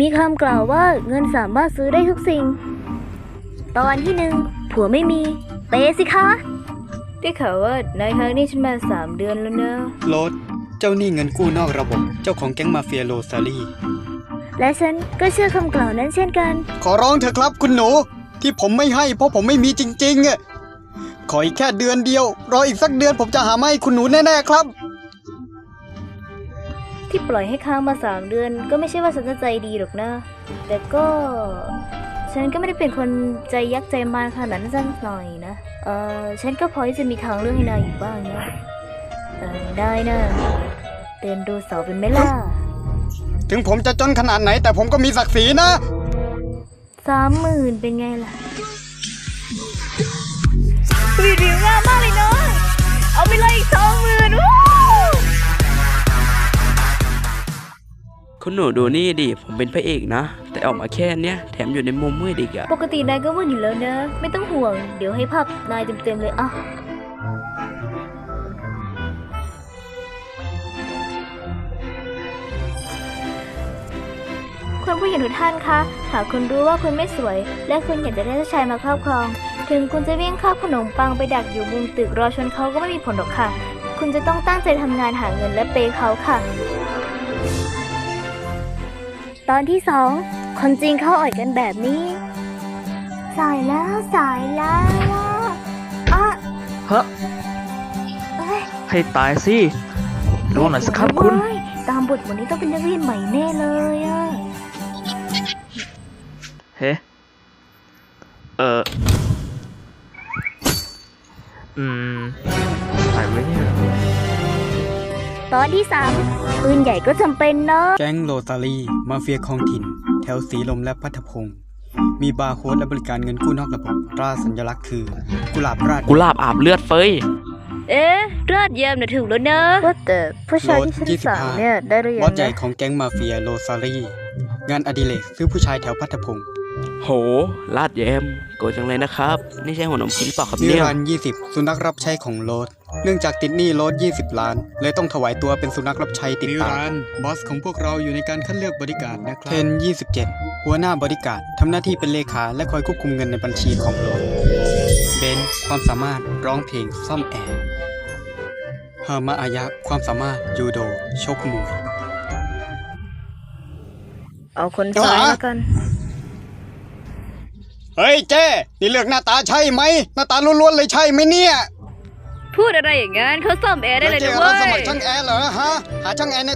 มีคำกล่าวว่าเงินสามารถซื้อได้ทุกสิ่ง ตอนที่หนึ่งผัวไม่มี เปย์สิคะได้ข่าวว่านายครั้งนี้ฉันมาสามเดือนแล้วเนอะโรสเจ้าหนี้เงินกู้นอกระบบ เจ้าของแก๊งมาเฟียโรซารีและฉันก็เชื่อคำกล่าวนั้นเช่นกัน ขอร้องเถอะครับคุณหนู ที่ผมไม่ให้เพราะผมไม่มีจริงๆอะขออีกแค่เดือนเดียว รออีกสักเดือนผมจะหามาให้คุณหนูแน่ๆครับ ที่ปล่อยให้ค้างมาสามเดือน ก็ไม่ใช่ว่าฉันจะใจดีหรอกนะ แต่ก็ ฉันก็ไม่ได้เป็นคนใจยักษ์ใจมารขนาดนั้นสักหน่อยนะ เออฉันก็พอที่จะมีทางเลือกให้นายอยู่บ้างนะเออได้นะเตือนดูเสาเป็นไหมล่ะ ถึงผมจะจนขนาดไหน แต่ผมก็มีศักดิ์ศรีนะสามหมื่นเป็นไงล่ะวิวงามมากเลย คุณหนูดูนี่ดิ ผมเป็นพระเอกนะ แต่ออกมาแค่เนี้ย แถมอยู่ในมุมมืดอีกอะปกตินายก็มืดอยู่แล้วนะ ไม่ต้องห่วง เดี๋ยวให้ภาพนายเต็มๆเลยอะคุณผู้หญิงทุกท่านคะ หากคุณรู้ว่าคุณไม่สวย และคุณอยากจะได้เจ้าชายมาครอบครอง ถึงคุณจะวิ่งข้าวขนมปังไปดักอยู่มุมตึกรอชนเขาก็ไม่มีผลหรอกค่ะ คุณจะต้องตั้งใจทำงานหาเงินและเปย์เขาค่ะ ตอนที่สองคนจริงเข้าอ่อยกันแบบนี้ สายแล้วสายแล้วอะฮะเอ้ยให้ตายสิดูหน่อยสิครับคุณไม่ตามบทวันนี้ต้องเป็นนักเรียนใหม่แน่เลยอะเฮ้เอออืมถ่ายไว้เนี่ย ตอนที่สามปืนใหญ่ก็จำเป็นเนาะแก๊งโรซารีมาเฟียคลองถิ่น แถวสีลมและพัทพงศ์มีบาร์โค้ดและบริการเงินกู้นอกระบบตราสัญลักษณ์คือ กุหลาบราดกุหลาบอาบเลือดเฟยเอ๊ะรอดเยี่ยมนะถูกแล้วเนอะว่าแต่ผู้ชายที่ฉันสั่งเนี่ยได้หรือยับอสงใหญ่นะของแก๊งมาเฟียโรซารีงานอดิเรกซื้อผู้ชายแถวพัทพงศ์โห ลาดแยมโกรธจังเลยนะครับ นี่ใช่หัวนมชิ้นเปล่าครับนิเนี่ยรันดร์20สุนัขรับใช้ของโรส เนื่องจากติดหนี้โรส20 ล้าน เลยต้องถวายตัวเป็นสุนัขรับใช้ติดตามบอสของพวกเราอยู่ในการคัดเลือกบริการนะครับเทน27 หัวหน้าบริการทำหน้าที่เป็นเลขาและคอยควบคุมเงินในบัญชีของโรสเบนความสามารถร้องเพลงซ่อมแอร์ฮามาอายะความสามารถยูโดชกมวย เอาคนซ้ายแล้วกัน เฮ้ยเจ้ นี่เลือกหน้าตาใช่ไหม หน้าตาล้วนๆเลยใช่ไหมเนี่ย พูดอะไรอย่างนั้นเขาซ่อมแอร์ได้เลยนะเว้สมัคยรช่างแอร์เหรอฮะ หาช่างแอร์ใน